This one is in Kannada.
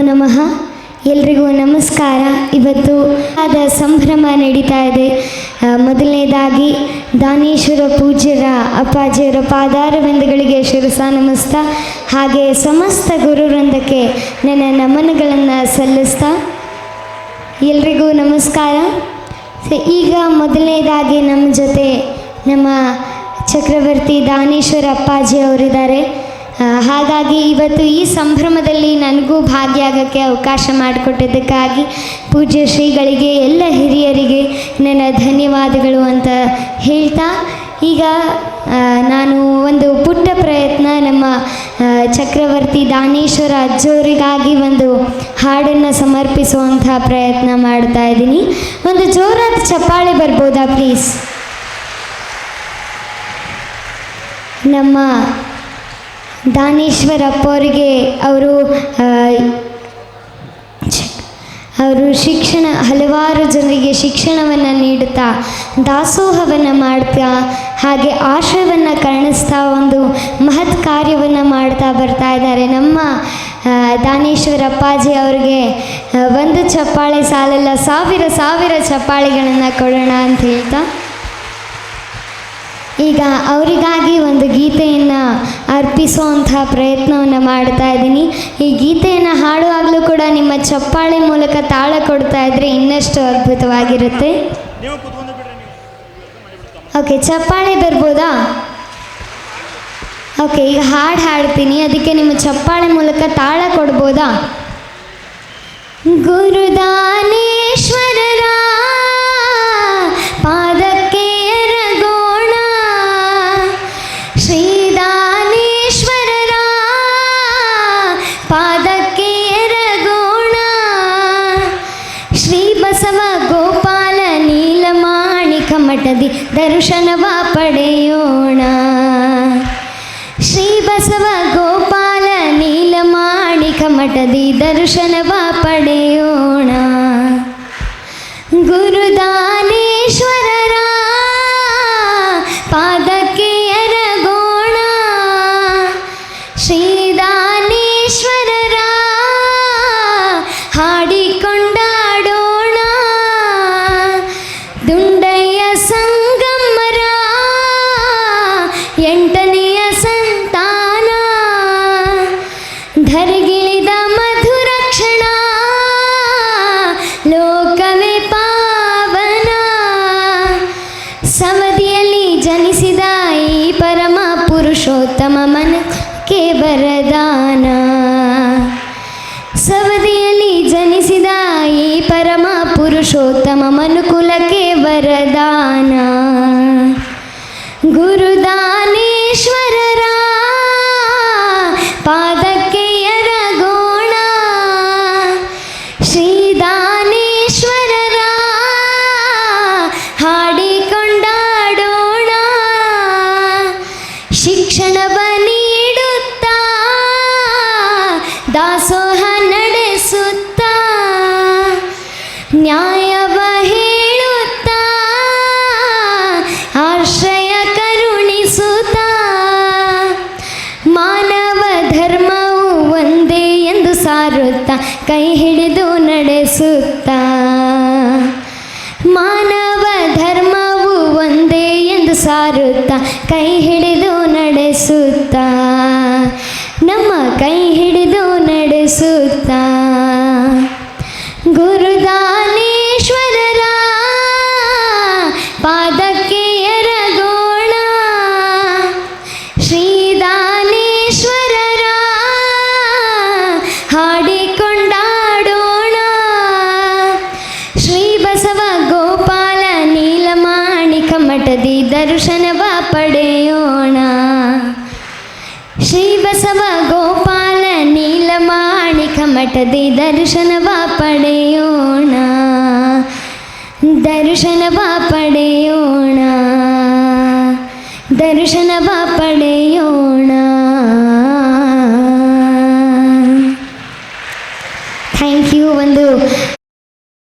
ನಮಃ. ಎಲ್ರಿಗೂ ನಮಸ್ಕಾರ. ಇವತ್ತು ಆದ ಸಂಭ್ರಮ ನಡೀತಾ ಇದೆ. ಮೊದಲನೇದಾಗಿ ದಾನೇಶ್ವರ ಪೂಜ್ಯರ ಅಪ್ಪಾಜಿಯವರ ಪಾದಾರವಿಂದಗಳಿಗೆ ಶಿರಸ ನಮಸ್ತಾ. ಹಾಗೆ ಸಮಸ್ತ ಗುರುವೃಂದಕ್ಕೆ ನನ್ನ ನಮನಗಳನ್ನು ಸಲ್ಲಿಸ್ತಾ ಎಲ್ರಿಗೂ ನಮಸ್ಕಾರ. ಈಗ ಮೊದಲನೇದಾಗಿ ನಮ್ಮ ಜೊತೆ ನಮ್ಮ ಚಕ್ರವರ್ತಿ ದಾನೇಶ್ವರ ಅಪ್ಪಾಜಿ ಅವರಿದ್ದಾರೆ. ಹಾಗಾಗಿ ಇವತ್ತು ಈ ಸಂಭ್ರಮದಲ್ಲಿ ನನಗೂ ಭಾಗಿಯಾಗಕ್ಕೆ ಅವಕಾಶ ಮಾಡಿಕೊಟ್ಟಿದ್ದಕ್ಕಾಗಿ ಪೂಜ್ಯ ಶ್ರೀಗಳಿಗೆ, ಎಲ್ಲ ಹಿರಿಯರಿಗೆ ನನ್ನ ಧನ್ಯವಾದಗಳು ಅಂತ ಹೇಳ್ತಾ, ಈಗ ನಾನು ಒಂದು ಪುಟ್ಟ ಪ್ರಯತ್ನ ನಮ್ಮ ಚಕ್ರವರ್ತಿ ದಾನೇಶ್ವರ ಅಜ್ಜೋರಿಗಾಗಿ ಒಂದು ಹಾಡನ್ನು ಸಮರ್ಪಿಸುವಂಥ ಪ್ರಯತ್ನ ಮಾಡ್ತಾ ಇದ್ದೀನಿ. ಒಂದು ಜೋರಾದ ಚಪ್ಪಾಳೆ ಬರ್ಬೋದಾ ಪ್ಲೀಸ್ ನಮ್ಮ ದಾನೇಶ್ವರಪ್ಪ ಅವರಿಗೆ ಅವರು ಅವರು ಶಿಕ್ಷಣ, ಹಲವಾರು ಜನರಿಗೆ ಶಿಕ್ಷಣವನ್ನು ನೀಡುತ್ತಾ, ದಾಸೋಹವನ್ನು ಮಾಡ್ತಾ, ಹಾಗೆ ಆಶ್ರಯವನ್ನು ಕಾಣಿಸ್ತಾ ಒಂದು ಮಹತ್ ಕಾರ್ಯವನ್ನು ಮಾಡ್ತಾ ಬರ್ತಾ ಇದ್ದಾರೆ. ನಮ್ಮ ದಾನೇಶ್ವರ ಅಪ್ಪಾಜಿ ಅವರಿಗೆ ಒಂದು ಚಪ್ಪಾಳೆ ಸಾಲಲ್ಲ, ಸಾವಿರ ಸಾವಿರ ಚಪ್ಪಾಳೆಗಳನ್ನು ಕೊಡೋಣ ಅಂತ ಹೇಳ್ತಾ ಈಗ ಅವರಿಗಾಗಿ ಒಂದು ಗೀತೆಯನ್ನು ಅರ್ಪಿಸುವಂಥ ಪ್ರಯತ್ನವನ್ನು ಮಾಡ್ತಾ ಇದ್ದೀನಿ. ಈ ಗೀತೆಯನ್ನು ಹಾಡುವಾಗಲೂ ಕೂಡ ನಿಮ್ಮ ಚಪ್ಪಾಳೆ ಮೂಲಕ ತಾಳ ಕೊಡ್ತಾ ಇದ್ದರೆ ಇನ್ನಷ್ಟು ಅದ್ಭುತವಾಗಿರುತ್ತೆ. ಓಕೆ ಚಪ್ಪಾಳೆ ಬರ್ಬೋದಾ? ಓಕೆ ಈಗ ಹಾಡು ಹಾಡ್ತೀನಿ. ಅದಕ್ಕೆ ನಿಮ್ಮ ಚಪ್ಪಾಳೆ ಮೂಲಕ ತಾಳ ಕೊಡ್ಬೋದಾ? ಗುರುದಾನೇಶ್ವರರ ಮಠದಿ ದರ್ಶನವ ಪಡೆಯೋಣ. ಶ್ರೀ ಬಸವ ಗೋಪಾಲ ನೀಲಮಾಣಿಕ ಮಠದಿ ದರ್ಶನವ ಪಡೆಯೋಣ. ಗುರುದಾನೇಶ್ವರರ ಧರಿಗಿಳಿದ ಮಧುರಕ್ಷಣ ಲೋಕವೇ ಪಾವನ. ಸವದಿಯಲ್ಲಿ ಜನಿಸಿದ ಈ ಪರಮ ಪುರುಷೋತ್ತಮ ಮನಕ್ಕೆ ಬರದಾನ ಸವದಿಯಲ್ಲಿ ಜನಿಸಿದ ಈ ಪರಮ ಪುರುಷೋತ್ತಮ ಮನುಕುಲಕ್ಕೆ ವರದಾನ. ಗುರುದಾನೇಶ್ವರರ ಕೈ ಹಿಡಿದು ನಡೆಸುತ್ತಾ? ಮಾನವ ಧರ್ಮವು ಒಂದೇ ಎಂದು ಸಾರುತ್ತಾ, ಕೈ ಹಿಡಿದು ನಡೆಸುತ್ತಾ? ನಮ್ಮ ಕೈ ಹಿಡಿದು ನಡೆಸುತ್ತಾ? ಗುರುದಾನೇಶ್ವರರ ದರ್ಶನವ ಪಡೆಯೋಣ. ಶ್ರೀ ಬಸವ ಗೋಪಾಲ ನೀಲಮಾಣಿಕ ಮಠದಿ ದರ್ಶನವ ಪಡೆಯೋಣ. ದರ್ಶನವ ಪಡೆಯೋಣ. ದರ್ಶನವ ಪಡೆಯೋಣ.